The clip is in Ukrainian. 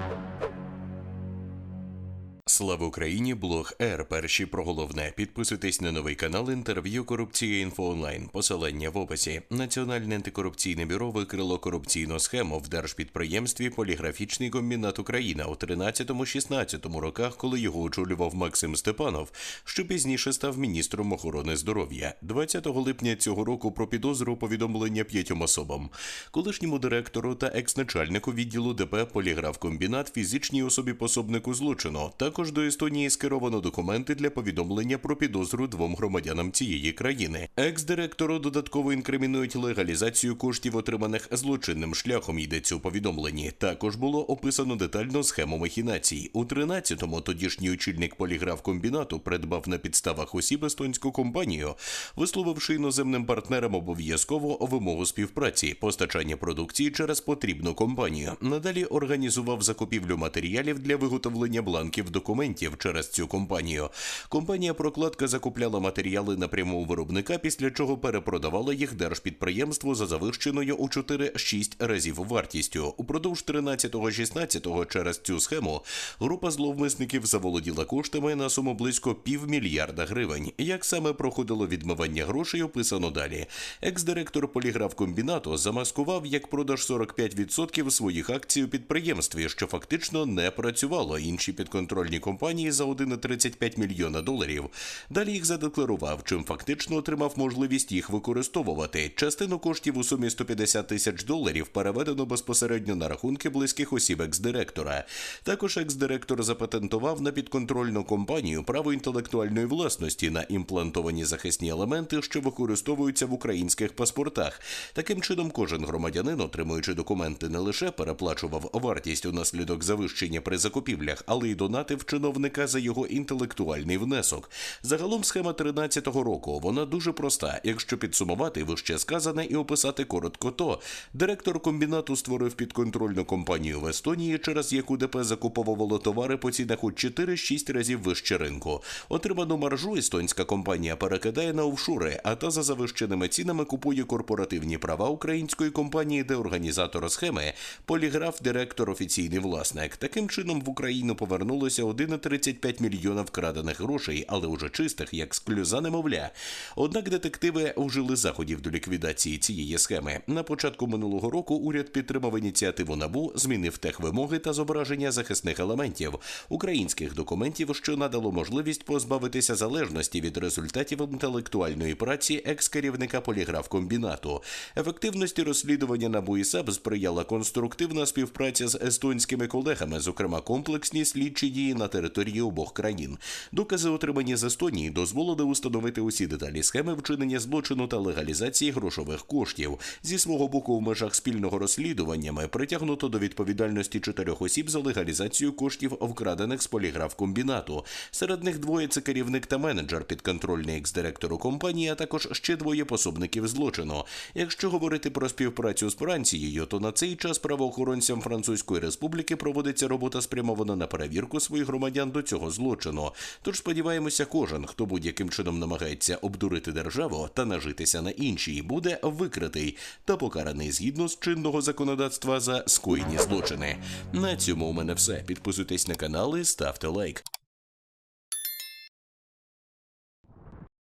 Thank you. Слава Україні! Блог Р. Перші про головне. Підписуйтесь на новий канал інтерв'ю Корупція інфо онлайн. Посилання в описі. Національне антикорупційне бюро викрило корупційну схему в держпідприємстві Поліграфічний комбінат Україна у 13-16 роках, коли його очолював Максим Степанов, що пізніше став міністром охорони здоров'я. 20 липня цього року про підозру повідомлення п'ятьом особам: колишньому директору та екс-начальнику відділу ДП Поліграфкомбінат, фізичній особі пособнику злочину. Також до Естонії скеровано документи для повідомлення про підозру двом громадянам цієї країни. Екс-директору додатково інкримінують легалізацію коштів, отриманих злочинним шляхом. Йдеться у повідомленні. Також було описано детально схему махінацій. У 13-му тодішній очільник поліграфкомбінату придбав на підставах осіб естонську компанію, висловивши іноземним партнерам обов'язково вимогу співпраці, постачання продукції через потрібну компанію. Надалі організував закупівлю матеріалів для виготовлення бланків документів через цю компанію. Компанія прокладка закупляла матеріали напряму у виробника, після чого перепродавала їх держпідприємству за завищеною у 4-6 разів вартістю. Упродовж 13-16 через цю схему група зловмисників заволоділа коштами на суму близько півмільярда гривень. Як саме проходило відмивання грошей, описано далі. Екс-директор поліграфкомбінату замаскував як продаж 45% своїх акцій у підприємстві, що фактично не працювало. Інші підконтрольні компанії за 1,35 мільйона доларів. Далі їх задекларував, чим фактично отримав можливість їх використовувати. Частину коштів у сумі 150 тисяч доларів переведено безпосередньо на рахунки близьких осіб екс-директора. Також екс-директор запатентував на підконтрольну компанію право інтелектуальної власності на імплантовані захисні елементи, що використовуються в українських паспортах. Таким чином, кожен громадянин, отримуючи документи, не лише переплачував вартість унаслідок завищення при закупівлях, але й донатив чиновника за його інтелектуальний внесок. Загалом схема 13-го року вона дуже проста. Якщо підсумувати вище сказане і описати коротко, то директор комбінату створив підконтрольну компанію в Естонії, через яку ДП закуповувало товари по цінах у 4-6 разів вище ринку. Отриману маржу естонська компанія перекидає на офшури, а та за завищеними цінами купує корпоративні права української компанії, де організатор схеми поліграф, директор, офіційний власник. Таким чином в Україну повернулося 1,35 мільйона вкрадених грошей, але уже чистих, як з клюза немовля. Однак детективи вжили заходів до ліквідації цієї схеми. На початку минулого року уряд підтримав ініціативу набу, змінив техвимоги та зображення захисних елементів українських документів, що надало можливість позбавитися залежності від результатів інтелектуальної праці екс-керівника поліграфкомбінату. Ефективності розслідування НАБУ і САП сприяла конструктивна співпраця з естонськими колегами, зокрема комплексні слідчі дії на території обох країн. Докази, отримані з Естонії, дозволили установити усі деталі схеми вчинення злочину та легалізації грошових коштів. Зі свого боку, в межах спільного розслідування ми притягнуто до відповідальності чотирьох осіб за легалізацію коштів, вкрадених з поліграфкомбінату. Серед них двоє це керівник та менеджер підконтрольний екс-директору компанії, а також ще двоє пособників злочину. Якщо говорити про співпрацю з Францією, то на цей час правоохоронцям Французької республіки проводиться робота спрямована на перевірку своїх громадян до цього злочину. Тож сподіваємося, кожен, хто будь-яким чином намагається обдурити державу та нажитися на іншій, буде викритий та покараний згідно з чинного законодавства за скоєні злочини. На цьому у мене все. Підписуйтесь на канал і ставте лайк.